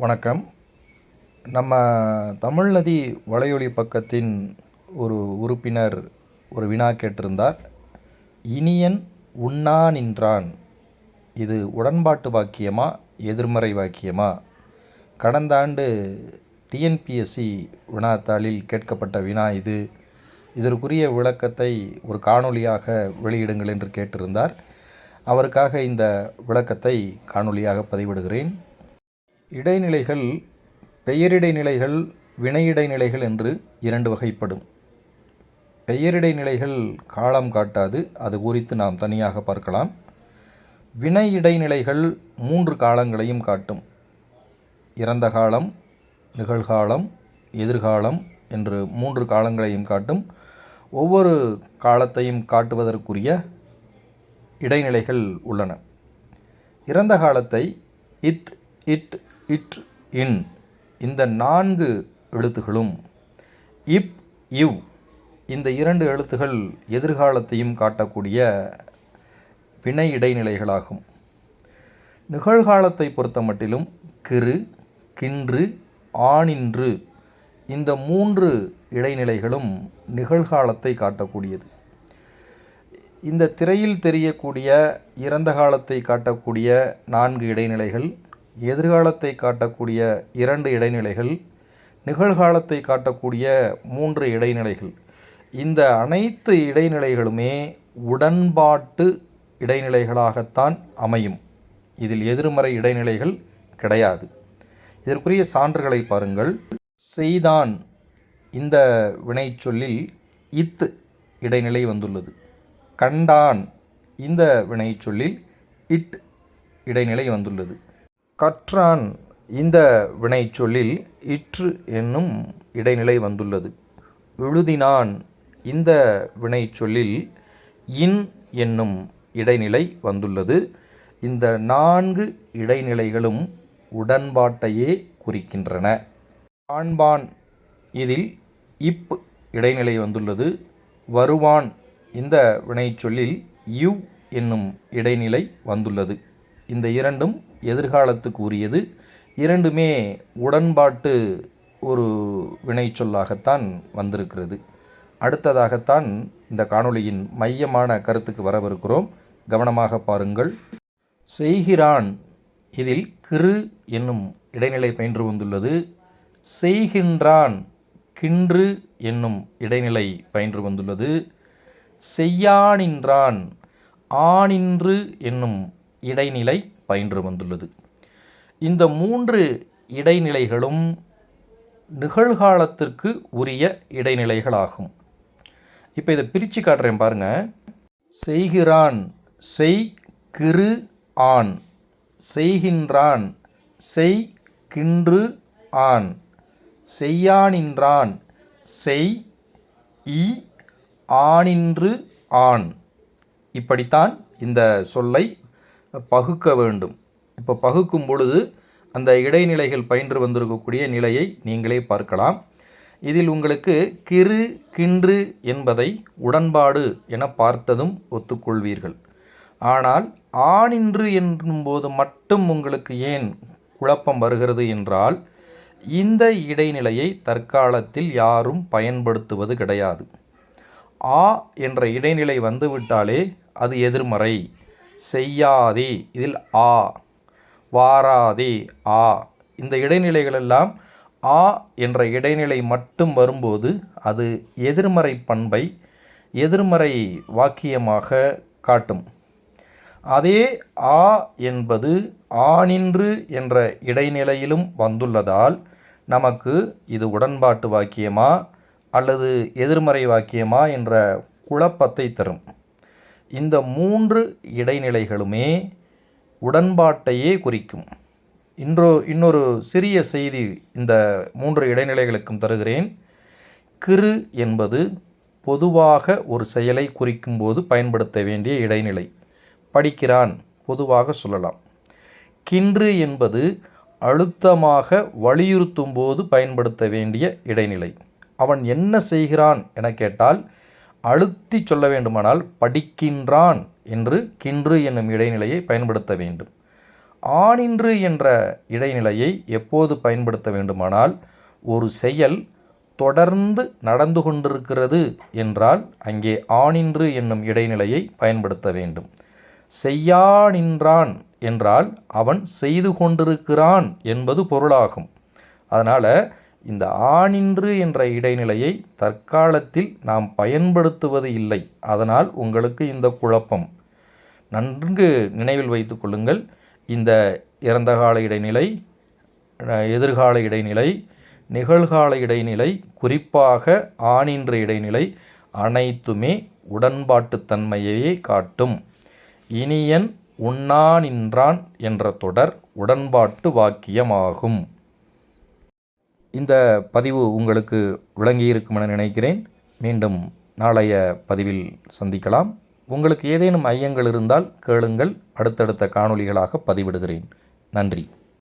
வணக்கம். நம்ம தமிழ்நதி வலையொலி பக்கத்தின் ஒரு உறுப்பினர் ஒரு வினா கேட்டிருந்தார். இனியன் உண்ணா நின்றான். இது உடன்பாட்டு வாக்கியமா எதிர்மறை வாக்கியமா? கடந்த ஆண்டு டிஎன்பிஎஸ்சி வினாத்தாளில் கேட்கப்பட்ட வினா இது. இதற்குரிய விளக்கத்தை ஒரு காணொளியாக வெளியிடுங்கள் என்று கேட்டிருந்தார். அவருக்காக இந்த விளக்கத்தை காணொளியாக பதிவிடுகிறேன். இடைநிலைகள் பெயரிடைநிலைகள் வினையிடைநிலைகள் என்று இரண்டு வகைப்படும். பெயரிடைநிலைகள் காலம் காட்டாது அது குறித்து நாம் தனியாக பார்க்கலாம். வினை இடைநிலைகள் மூன்று காலங்களையும் காட்டும். இறந்த காலம் நிகழ்காலம் எதிர்காலம் என்று மூன்று காலங்களையும் காட்டும். ஒவ்வொரு காலத்தையும் காட்டுவதற்குரிய இடைநிலைகள் உள்ளன. இறந்த காலத்தை இத் இட் இட் இன் இந்த நான்கு எழுத்துகளும் இப் இவ் இந்த இரண்டு எழுத்துகள் எதிர்காலத்தையும் காட்டக்கூடிய வினை இடைநிலைகளாகும். நிகழ்காலத்தை பொறுத்த மட்டிலும் கிறு கின்று ஆனின்று இந்த மூன்று இடைநிலைகளும் நிகழ்காலத்தை காட்டக்கூடியது. இந்த திரையில் தெரியக்கூடிய இறந்த காலத்தை காட்டக்கூடிய நான்கு இடைநிலைகள் எதிர்காலத்தை காட்டக்கூடிய இரண்டு இடைநிலைகள் நிகழ்காலத்தை காட்டக்கூடிய மூன்று இடைநிலைகள். இந்த அனைத்து இடைநிலைகளுமே உடன்பாட்டு இடைநிலைகளாகத்தான் அமையும். இதில் எதிர்மறை இடைநிலைகள் கிடையாது. இதற்குரிய சான்றுகளை பாருங்கள். செய்தான் இந்த வினைச்சொல்லில் இத்து இடைநிலை வந்துள்ளது. கண்டான் இந்த வினைச்சொல்லில் இட் இடைநிலை வந்துள்ளது. கற்றான் இந்த வினைச்சொல்லில் இற்று என்னும் இடைநிலை வந்துள்ளது. எழுதினான் இந்த வினைச்சொல்லில் இன் என்னும் இடைநிலை வந்துள்ளது. இந்த நான்கு இடைநிலைகளும் உடன்பாட்டையே குறிக்கின்றன. காண்பான் இதில் இப் இடைநிலை வந்துள்ளது. வருவான் இந்த வினைச்சொல்லில் யு என்னும் இடைநிலை வந்துள்ளது. இந்த இரண்டும் எதிர்காலத்துக்கு உரியது இரண்டுமே உடன்பாட்டு ஒரு வினைச்சொல்லாகத்தான் வந்திருக்கிறது. அடுத்ததாகத்தான் இந்த காணொளியின் மையமான கருத்துக்கு வரவிருக்கிறோம். கவனமாக பாருங்கள். செய்கிறான் இதில் கிரு என்னும் இடைநிலை பயின்று வந்துள்ளது. செய்கின்றான் கின்று என்னும் இடைநிலை பயின்று வந்துள்ளது. செய்யானின்றான் ஆனின்று என்னும் இடைநிலை பயின்று வந்துள்ளது. இந்த மூன்று இடைநிலைகளும் நிகழ்காலத்திற்கு உரிய இடைநிலைகளாகும். இப்போ இதை பிரித்து காட்டுறேன் பாருங்கள் செய்கிறான் செய் கிரு ஆண் செய்கின்றான் செய் கின்று ஆண் செய்யானின்றான் செய் இ ஆனின்று ஆண் இப்படித்தான் இந்த சொல்லை பகுக்க வேண்டும். இப்போ பகுக்கும் பொழுது அந்த இடைநிலைகள் பயின்று வந்திருக்கக்கூடிய நிலையை நீங்களே பார்க்கலாம். இதில் உங்களுக்கு கிறு கின்று என்பதை உடன்பாடு என பார்த்ததும் ஒத்துக்கொள்வீர்கள். ஆனால் ஆணின்று என்னும்போது மட்டும் உங்களுக்கு ஏன் குழப்பம் வருகிறது என்றால் இந்த இடைநிலையை தற்காலத்தில் யாரும் பயன்படுத்துவது கிடையாது. ஆ என்ற இடைநிலை வந்துவிட்டாலே அது எதிர்மறை. செய்யாதே. இதில் ஆ வாராதே ஆ. இந்த இடைநிலைகளெல்லாம் ஆ என்ற இடைநிலை மட்டும் வரும்போது அது எதிர்மறை பண்பை எதிர்மறை வாக்கியமாக காட்டும். அதே ஆ என்பது ஆனின்று என்ற இடைநிலையிலும் வந்துள்ளதால் நமக்கு இது உடன்பாட்டு வாக்கியமா அல்லது எதிர்மறை வாக்கியமா என்ற குழப்பத்தை தரும். இந்த மூன்று இடைநிலைகளுமே உடன்பாட்டையே குறிக்கும். இன்றோ இன்னொரு சிறிய செய்தி இந்த மூன்று இடைநிலைகளுக்கும் தருகிறேன். கிரு என்பது பொதுவாக ஒரு செயலை குறிக்கும்போது பயன்படுத்த வேண்டிய இடைநிலை. படிக்கிறான் பொதுவாக சொல்லலாம். கின்று என்பது அழுத்தமாக வலியுறுத்தும் போது பயன்படுத்த வேண்டிய இடைநிலை. அவன் என்ன செய்கிறான் என கேட்டால் அழுத்தி சொல்ல வேண்டுமானால் படிக்கின்றான் என்று கின்று என்னும் இடைநிலையை பயன்படுத்த வேண்டும். ஆனின்று என்ற இடைநிலையை எப்போது பயன்படுத்த வேண்டுமானால் ஒரு செயல் தொடர்ந்து நடந்து கொண்டிருக்கிறது என்றால் அங்கே ஆனின்று என்னும் இடைநிலையை பயன்படுத்த வேண்டும். செய்யா நின்றான் என்றால் அவன் செய்து கொண்டிருக்கிறான் என்பது பொருளாகும். அதனால் இந்த ஆணின்று என்ற இடைநிலையை தற்காலத்தில் நாம் பயன்படுத்துவது இல்லை. அதனால் உங்களுக்கு இந்த குழப்பம். நன்கு நினைவில் வைத்து கொள்ளுங்கள். இந்த இறந்தகால இடைநிலை எதிர்கால இடைநிலை நிகழ்கால இடைநிலை குறிப்பாக ஆணின்று இடைநிலை அனைத்துமே உடன்பாட்டுத்தன்மையையே காட்டும். இனியன் உண்ணா நின்றான் என்ற தொடர் உடன்பாட்டு வாக்கியமாகும். இந்த பதிவு உங்களுக்கு விளங்கியிருக்கும் என நினைக்கிறேன். மீண்டும் நாளைய பதிவில் சந்திக்கலாம். உங்களுக்கு ஏதேனும் ஐயங்கள் இருந்தால் கேளுங்கள். அடுத்தடுத்த காணொளிகளாக பதிவிடுகிறேன். நன்றி.